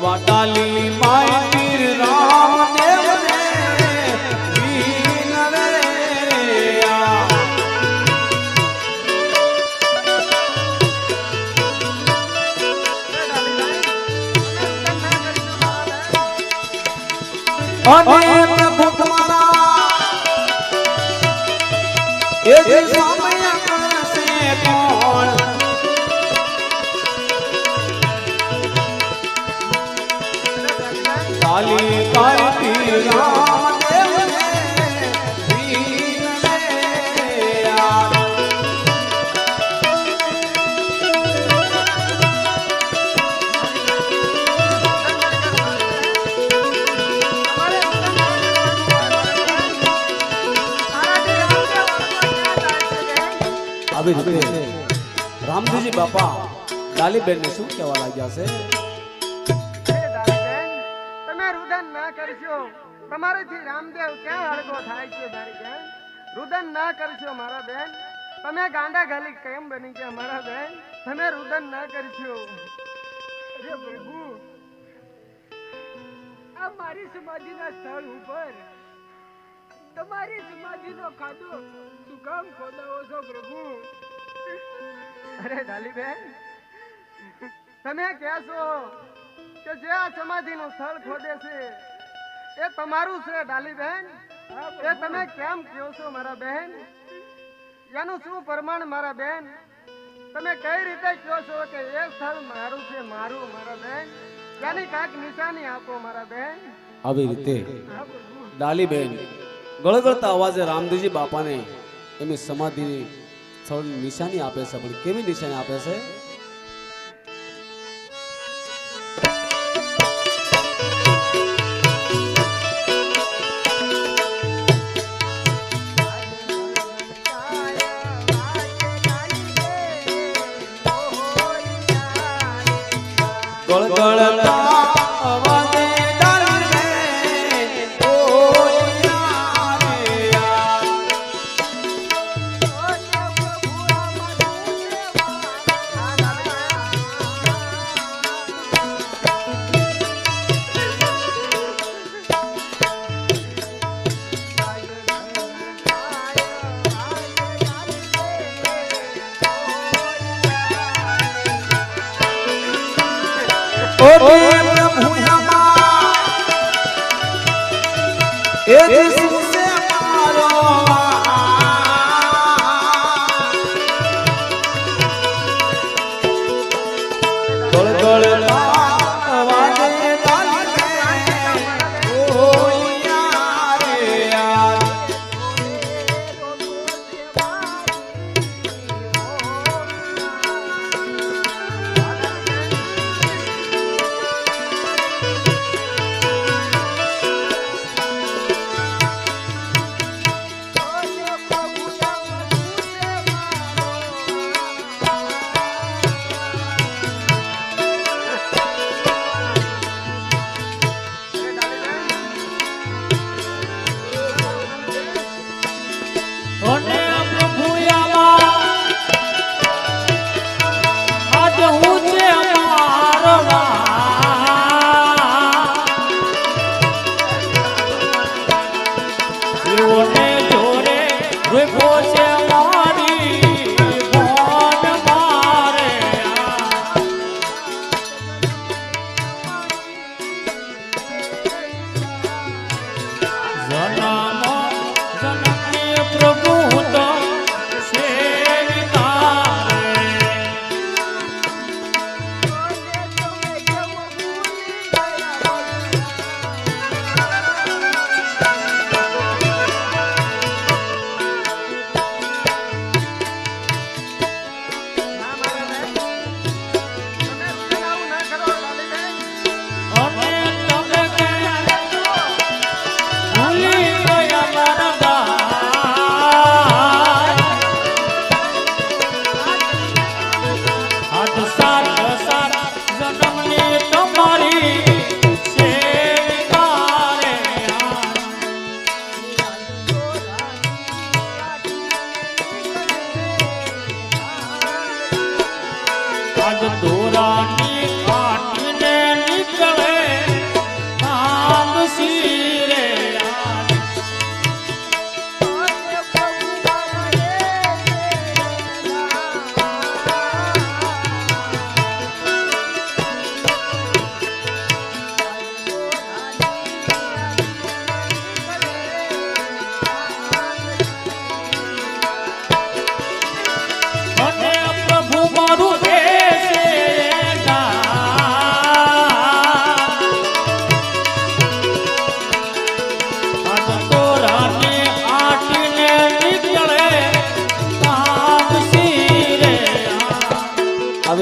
એવા ડાલી માય પીર રામદેવ ને અને પ્રભુ તમારા ને વિનવે આ. આવી રીતે રામજીજી બાપા ડાલીબેન ને શું કહેવા લાગ્યા છે કરશો. તમારેથી રામદેવ ક્યાં અડગો થાય છે મારી બેન? રુદન ના કરશો મારા બેન. તમે ગાંડા ગાલી કેમ બની ગયા મારા બેન? તમે રુદન ના કરશો. અરે પ્રભુ, આ મારી સમાધિના સ્થળ ઉપર. તમારી સમાધિનો ખાધો શું કામ ખોદાવો છો પ્રભુ. અરે ડાલીબેન તમે કહેશો કે જે આ સમાધિનું સ્થળ ખોદે છે એ તમારું છે, ડાલીબેન. એ તમે કેમ કહો છો, મારા બહેન એનું શું પ્રમાણ, મારા બેન? તમે કઈ રીતે કહો છો કે એ સ્થળ મારું છે, મારું, મારા બેન? એની કાંઈક નિશાની આપો, મારા બેન. આવી રીતે. ડાલી બહેન ગળગળતા અવાજે રામદેવજી બાપાને એમની સમાધિની સ્થળની નિશાની આપે છે, પણ કેવી નિશાની આપે છે? ગળગળતા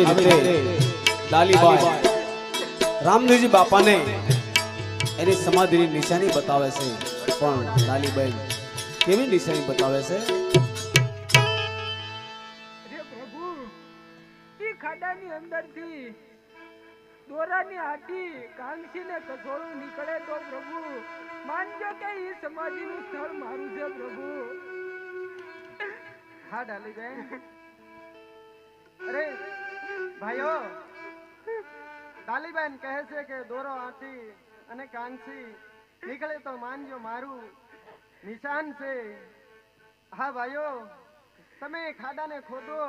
આવી રીતે ડાલીબાઈ રામદેવજી બાપાને એની સમાધિની નિશાની બતાવે છે. પણ ડાલીબાઈ કેવી નિશાની બતાવે છે? ખાડાની અંદરથી દોરાની આટી કાંગસીને કસોળું નીકળે તો પ્રભુ, માનજો કે ઈ સમાધિનું સ્થળ મારું છે પ્રભુ. હા ડાલી અરે ભાઈઓ ડાલીબેન કહે છે કે દોરો આથી અને કાંસી નીકળે તો માનજો મારું. નિશાન છે. હા ભાઈઓ, તમે ખાડાને ખોદો.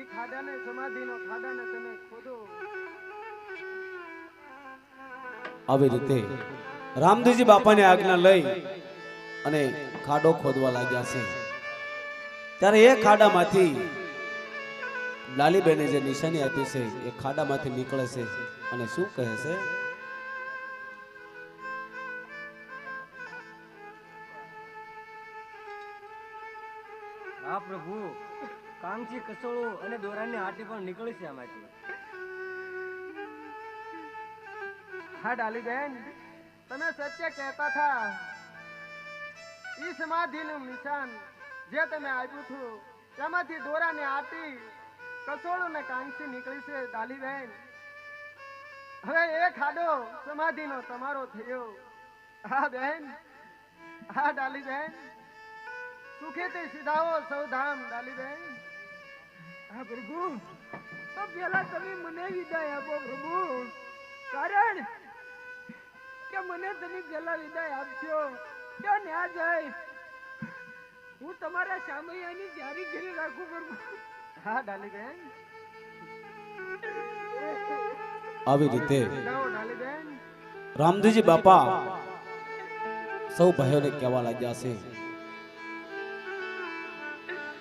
એ ખાડાને સમાધિનો ખાડાને તમે ખોદો. આવી રીતે રામદેવજી બાપાની આજ્ઞા લઈ અને ખાડો ખોદવા લાગ્યા છે. ત્યારે એ ખાડામાંથી લાલીબેને જે નિશાની આપી છે, એ ખાડામાંથી નીકળે છે. અને શું કહે છે? હા પ્રભુ કાંચી કસોળો અને દોરાની આટી પણ નીકળી છે આમાંથી. હા, ડાલીબેન તમે સત્ય કહેતા હતા ઈ સમાધિનું નિશાન જે તમે આપ્યું હતું, તેમાંથી દોરાની આટી કસોળું ને કાંસી નીકળી છે ડાલીબેન હવે એ ખાડો સમાધિનો તમારો થયો. હા, બેન. હા ડાલીબેન સુખેથી સીધાઓ સૌ ધામ ડાલીબેન હા, પ્રભુ. તો પેલા તમે મને વિદાય આપો, પ્રભુ. કારણ કે મને તમે પેલા વિદાય આપશો કે ન્યા જાય, હું તમારા સામૈયાની જારી ઘરે રાખું, પ્રભુ. હા આવી રીતે રામજીજી બાપા સૌ ભાઈઓને કહેવા લાગ્યા છે.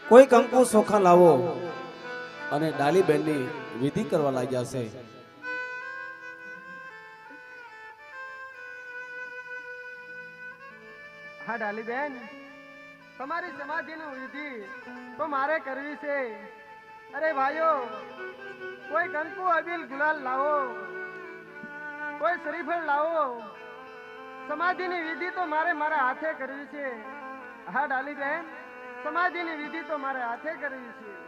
કોઈ કંકુ સોખા લાવો અને ડાલીબેનની વિધિ કરવા લાગ્યા છે. હા ડાલીબેન તમારી સમાધિનું વિધિ તો મારે કરવી છે. અરે ભાઈઓ, કોઈ કંકુ અબીલ ગુલાલ લાવો, કોઈ શ્રીફળ લાવો, સમાધિની વિધિ તો મારે મારા હાથે કરવી છે. હા, ડાલી બેન, સમાધિની વિધિ તો મારે હાથે કરવી છે.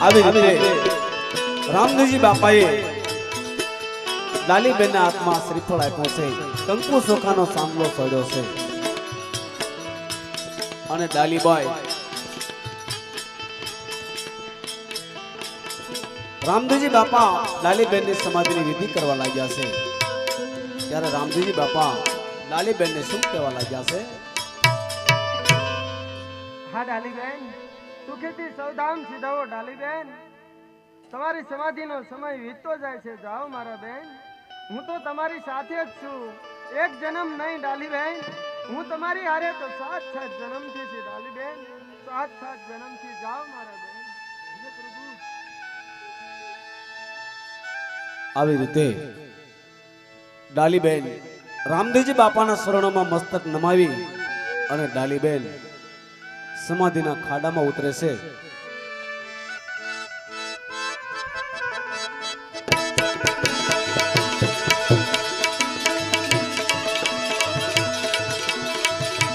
આવી રીતે રામદેવજી બાપાએ લાલીબેનના હાથમાં શ્રીફળ આપ્યો છે. કંકુ સોખાનો સાંભળો પડ્યો છે. અને ડાલીબાઈ રામદેવજી બાપા લાલીબેનની સમાધિની વિધિ કરવા લાગ્યા છે. ત્યારે રામદેવજી બાપા લાલીબેનને શું કહેવા લાગ્યા છે? હા ડાલીબેન સુખેથી સૌધામ સીધાઓ ડાલીબેન તમારી સમાધિનો સમય વીતતો જાય છે. જાઓ, મારા બેન. હું તો તમારી સાથે જ છું. એક જન્મ નહીં, ડાલીબેન. હું તમારી હારે તો સાત સાત જન્મથી છે, ડાલીબેન. સાત સાત જન્મથી જાઓ મારા બેન. આવી રીતે ડાલીબેન રામદેવજી બાપાના શરણોમાં મસ્તક નમાવી અને ડાલીબેન સમાધિના ખાડામાં ઉતરે છે.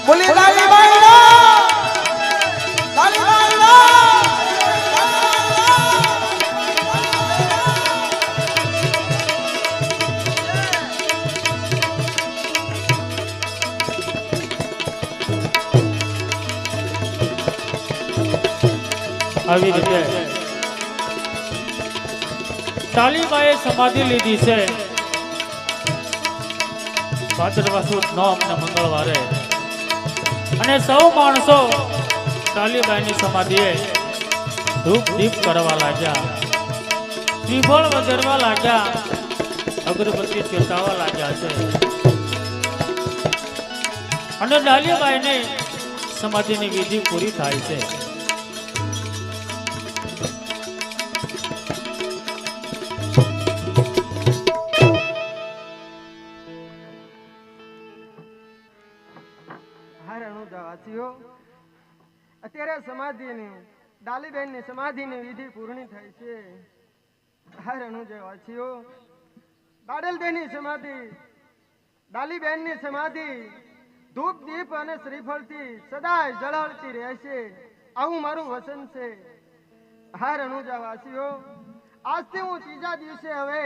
बोली लाली भाई ना लाली भाई ना આવી રીતે તાલીબાએ સમાધિ લીધી છે ભાદરવા સુદ નોમ ને મંગળવારે અને સૌ માણસો તાલીબાઈની સમાધિએ ધૂપ દીપ કરવા લાગ્યા. શ્રીફળ વધારવા લાગ્યા. અગરબત્તી ચેતાવા લાગ્યા છે. અને ડાલીબાઈને સમાધિની વિધિ પૂરી થાય છે. અત્યારે સમાધિની? ડાલીબેનની સમાધિની વિધિ પૂર્ણ થઈ છે. હા રણુદાવાસીઓ દાડલબેનની સમાધિ, ડાલીબેનની સમાધિ ધૂપ, દીપ અને શ્રીફળથી સદાય જળહળતી રહેશે. આવું મારું વચન છે. હા રણુજાવાસીઓ આજથી હું ત્રીજા દિવસે હવે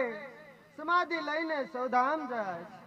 સમાધિ લઈને સૌધામ જાય